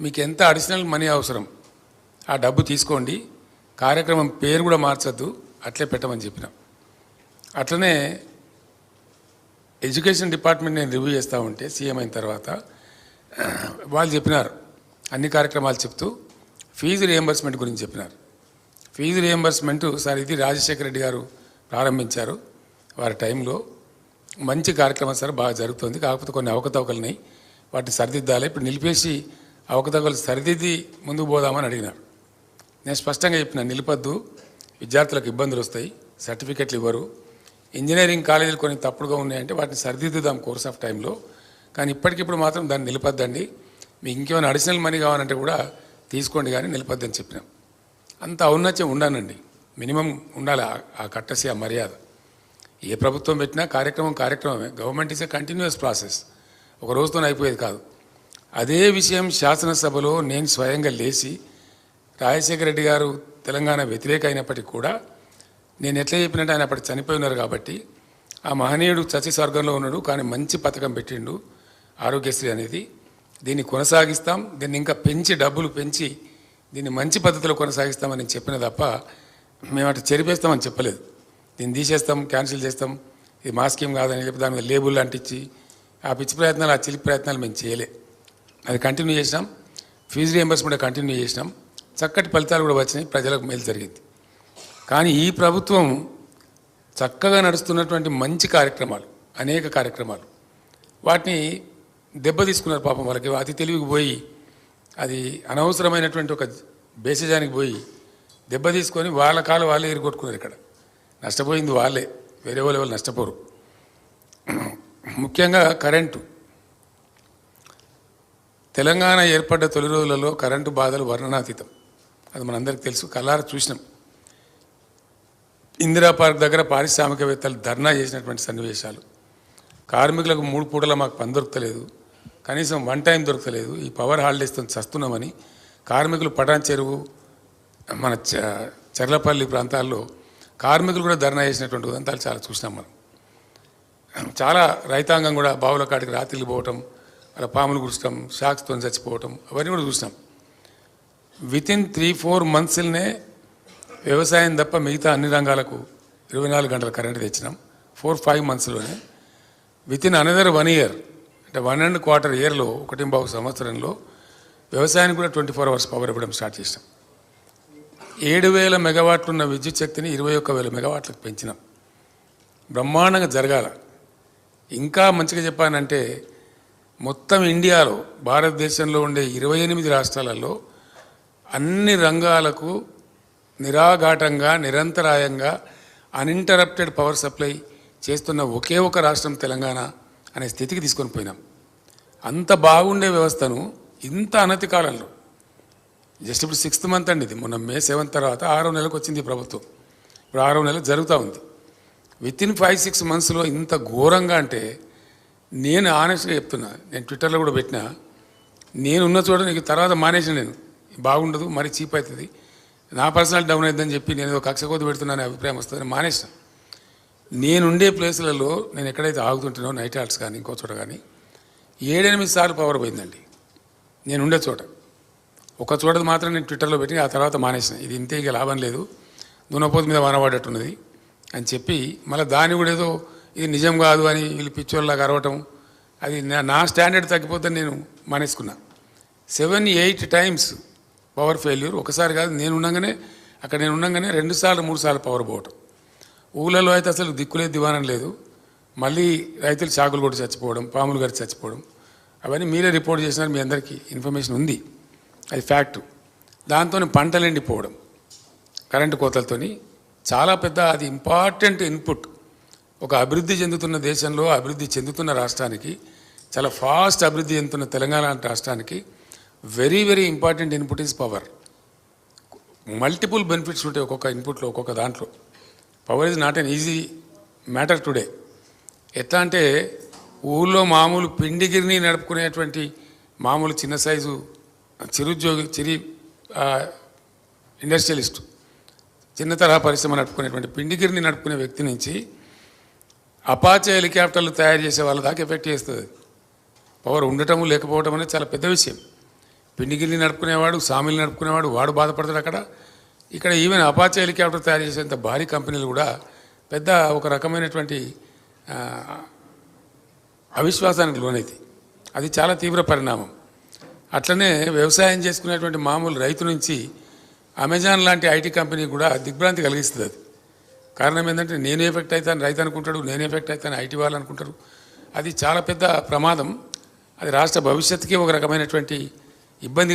మీకు ఎంత additional money అవసరం ఆ డబ్బు తీసుకోండి కార్యక్రమం పేరు కూడా మార్చొద్దు అట్లే పెట్టమని చెప్పినాం. అట్లనే ఎడ్యుకేషన్ డిపార్ట్మెంట్ నేను రివ్యూ చేస్తూ ఉంటే సీఎం అయిన తర్వాత వాళ్ళు చెప్పినారు అన్ని కార్యక్రమాలు చెప్తూ ఫీజు రియంబర్స్మెంట్ గురించి చెప్పినారు. ఫీజు రియంబర్స్మెంట్ సార్ ఇది రాజశేఖర రెడ్డి గారు ప్రారంభించారు వారి టైంలో మంచి కార్యక్రమం సార్ బాగా జరుగుతుంది కాకపోతే కొన్ని అవకతవకలు ఉన్నాయి వాటిని సరిదిద్దాలి ఇప్పుడు నిలిపేసి అవకతవకలు సరిదిద్ది ముందుకు పోదామని అడిగినారు నేను స్పష్టంగా చెప్పిన నిలిపద్దు విద్యార్థులకు ఇబ్బందులు వస్తాయి సర్టిఫికెట్లు ఇవ్వరు ఇంజనీరింగ్ కాలేజీలు కొన్ని తప్పుడుగా ఉన్నాయంటే వాటిని సరిదిద్దుదాం కోర్స్ ఆఫ్ టైంలో కానీ ఇప్పటికిప్పుడు మాత్రం దాన్ని నిలిపద్దండి మీకు ఇంకేమైనా అడిషనల్ మనీ కావాలంటే కూడా తీసుకోండి కానీ నిలిపద్దని చెప్పినాం. అంత ఔన్నత్యం ఉండానండి మినిమం ఉండాలి ఆ- కట్టసి ఆ మర్యాద. ఏ ప్రభుత్వం పెట్టినా కార్యక్రమం కార్యక్రమమే. Government is a continuous process ఒక రోజుతో అయిపోయేది కాదు. అదే విషయం శాసనసభలో నేను స్వయంగా లేచి రాజశేఖర రెడ్డి గారు తెలంగాణ వ్యతిరేక అయినప్పటికీ కూడా నేను ఎట్లా చెప్పినట్టు ఆయన అప్పటి చనిపోయి ఉన్నారు కాబట్టి ఆ మహనీయుడు చచ్చి స్వర్గంలో ఉన్నాడు కానీ మంచి పథకం పెట్టిండు ఆరోగ్యశ్రీ అనేది. దీన్ని కొనసాగిస్తాం దీన్ని ఇంకా పెంచి డబ్బులు పెంచి దీన్ని మంచి పద్ధతిలో కొనసాగిస్తామని చెప్పిన తప్ప మేము అటు చెరిపేస్తామని చెప్పలేదు. దీన్ని తీసేస్తాం క్యాన్సిల్ చేస్తాం. ఇది మా స్కీమ్ కాదని చెప్పి దాని మీద లేబుల్ అంటించి ఆ పిచ్చి ప్రయత్నాలు ఆ చిలిపి ప్రయత్నాలు మేము చేయలే. అది కంటిన్యూ చేసినాం. ఫీజు రియంబర్స్మెంట్ కంటిన్యూ చేసినాం. చక్కటి ఫలితాలు కూడా వచ్చినాయి. ప్రజలకు మేలు జరిగింది. కానీ ఈ ప్రభుత్వం చక్కగా నడుస్తున్నటువంటి మంచి కార్యక్రమాలు అనేక కార్యక్రమాలు. వాటిని దెబ్బ తీసుకున్నారు పాపం వాళ్ళకి. అతి తెలివికి పోయి అది అనవసరమైనటువంటి ఒక బేసిజానికి పోయి దెబ్బ తీసుకొని వాళ్ళ కాలు వాళ్ళే ఎరుగొట్టుకున్నారు ఇక్కడ. నష్టపోయింది వాళ్ళే. వేరే వాళ్ళు వాళ్ళు నష్టపోరు. ముఖ్యంగా కరెంటు. తెలంగాణ ఏర్పడ్డ తొలి రోజులలో కరెంటు బాధలు వర్ణనాతీతం. అది మనందరికీ తెలుసు. కలార చూసినాం. ఇందిరా పార్క్ దగ్గర పారిశ్రామికవేత్తలు ధర్నా చేసినటువంటి సన్నివేశాలు. కార్మికులకు మూడు పూటల మాకు పని దొరకలేదు. కనీసం వన్ టైం దొరకలేదు. ఈ పవర్ హాలిడేస్తో చస్తున్నామని కార్మికులు పటాన్ చెరువు మన చ చర్లపల్లి ప్రాంతాల్లో కార్మికులు కూడా ధర్నా చేసినటువంటి ఉదంతాలు చాలా చూసినాం మనం. చాలా రైతాంగం కూడా బావుల కాడికి రాత్రిలు పోవటం అలా పాములు కురుస్తాం షాక్స్తో చచ్చిపోవటం అవన్నీ కూడా చూసినాం. విత్ ఇన్ త్రీ ఫోర్ మంత్స్లోనే వ్యవసాయం తప్ప మిగతా అన్ని రంగాలకు ఇరవై నాలుగు గంటల కరెంట్ తెచ్చినాం. Four five మంత్స్లోనే with in another one year అంటే వన్ అండ్ క్వార్టర్ ఇయర్లో ఒకటి బాబు సంవత్సరంలో వ్యవసాయానికి కూడా ట్వంటీ ఫోర్ అవర్స్ పవర్ ఇవ్వడం స్టార్ట్ చేసినాం. ఏడు వేల మెగావాట్లు ఉన్న విద్యుత్ శక్తిని ఇరవై ఒక్క వేల మెగావాట్లకు పెంచినాం. బ్రహ్మాండంగా జరగాల. ఇంకా మంచిగా చెప్పానంటే మొత్తం ఇండియాలో భారతదేశంలో ఉండే ఇరవై ఎనిమిది రాష్ట్రాలలో అన్ని రంగాలకు నిరాఘాటంగా నిరంతరాయంగా అన్ఇంటరప్టెడ్ పవర్ సప్లై చేస్తున్న ఒకే ఒక రాష్ట్రం తెలంగాణ అనే స్థితికి తీసుకొని పోయినాం. అంత బాగుండే వ్యవస్థను ఇంత అనతి కాలంలో జస్ట్ ఇప్పుడు సిక్స్త్ మంత్ అండి ఇది మొన్న మే సెవెంత్ తర్వాత ఆరో నెలకు వచ్చింది ప్రభుత్వం. ఇప్పుడు ఆరో నెల జరుగుతూ ఉంది. విత్ ఇన్ ఫైవ్ సిక్స్ మంత్స్లో ఇంత ఘోరంగా అంటే నేను ఆనెస్ట్గా చెప్తున్నా నేను ట్విట్టర్లో కూడా పెట్టినా నేను ఉన్న చోట నీకు తర్వాత మానేసిన నేను. బాగుండదు మరి చీప్ అవుతుంది నా పర్సనల్ డౌన్ అవుతుందని చెప్పి నేను కక్షకోత కక్ష కొద్ది పెడుతున్నాను అభిప్రాయం వస్తుందని మానేసిన. నేనుండే ప్లేసులలో నేను ఎక్కడైతే ఆగుతుంటానో నైట్ ఆర్ట్స్ కానీ ఇంకో చోట కానీ ఏడెనిమిది సార్లు పవర్ పోయిందండి. నేను ఉండే చోట. ఒక చోట మాత్రం నేను ట్విట్టర్లో పెట్టి ఆ తర్వాత మానేసిన. ఇది ఇంతే ఇక లాభం లేదు. దున్నపోతు మీద వానబడ్డట్టున్నది అని చెప్పి మళ్ళీ దాన్ని కూడా ఏదో ఇది నిజం కాదు అని వీళ్ళు పిచ్చోళ్ళలాగా అరవటం అది నా నా స్టాండర్డ్ తగ్గిపోతే నేను మానేసుకున్నా. Seven eight times power failure ఒకసారి కాదు నేను ఉండగానే అక్కడ నేను ఉండగానే రెండు సార్లు మూడు సార్లు పవర్ పోవటం. ఊళ్ళలో అయితే అసలు దిక్కులే దివానం లేదు. మళ్ళీ రైతులు చాకులు కొట్టి చచ్చిపోవడం పాములు గడిచి చచ్చిపోవడం అవన్నీ మీరే రిపోర్ట్ చేసినారు మీ అందరికీ ఇన్ఫర్మేషన్ ఉంది. అది ఫ్యాక్టు. దాంతో పంటలు ఎండిపోవడం కరెంటు కోతలతోని. చాలా పెద్ద అది ఇంపార్టెంట్ ఇన్పుట్. ఒక అభివృద్ధి చెందుతున్న దేశంలో అభివృద్ధి చెందుతున్న రాష్ట్రానికి చాలా ఫాస్ట్ అభివృద్ధి చెందుతున్న తెలంగాణ రాష్ట్రానికి very very important input is power multiple benefits ఉంటాయి ఒక్కొక్క ఇన్పుట్లో ఒక్కొక్క దాంట్లో. Power is not an easy matter today ఎట్లా అంటే ఊళ్ళో మామూలు పిండిగిరిని నడుపుకునేటువంటి మామూలు చిన్న సైజు చిరుద్యోగి చిరి ఇండస్ట్రియలిస్ట్ చిన్న తరహా పరిశ్రమ నడుపుకునేటువంటి పిండిగిరిని నడుపుకునే వ్యక్తి నుంచి అపాచే హెలికాప్టర్లు తయారు చేసే వాళ్ళ దాకా ఎఫెక్ట్ చేస్తుంది. పవర్ ఉండటం లేకపోవడం అనేది చాలా పెద్ద విషయం. పిండిగిల్లి నడుపుకునేవాడు సామిల్ నడుపుకునేవాడు వాడు బాధపడతాడు అక్కడ. ఇక్కడ ఈవెన్ అపాచే హెలికాప్టర్ తయారు చేసేంత భారీ కంపెనీలు కూడా పెద్ద ఒక రకమైనటువంటి అవిశ్వాసానికి లోనైతే అది చాలా తీవ్ర పరిణామం. అట్లనే వ్యవసాయం చేసుకునేటువంటి మామూలు రైతు నుంచి అమెజాన్ లాంటి ఐటీ కంపెనీ కూడా దిగ్భ్రాంతి కలిగిస్తుంది అది. కారణం ఏంటంటే నేను ఎఫెక్ట్ అవుతాను రైతు అనుకుంటాడు నేను ఎఫెక్ట్ అవుతాను ఐటీ వాళ్ళు అనుకుంటారు. అది చాలా పెద్ద ప్రమాదం. అది రాష్ట్ర భవిష్యత్తుకి ఒక రకమైనటువంటి ఇబ్బంది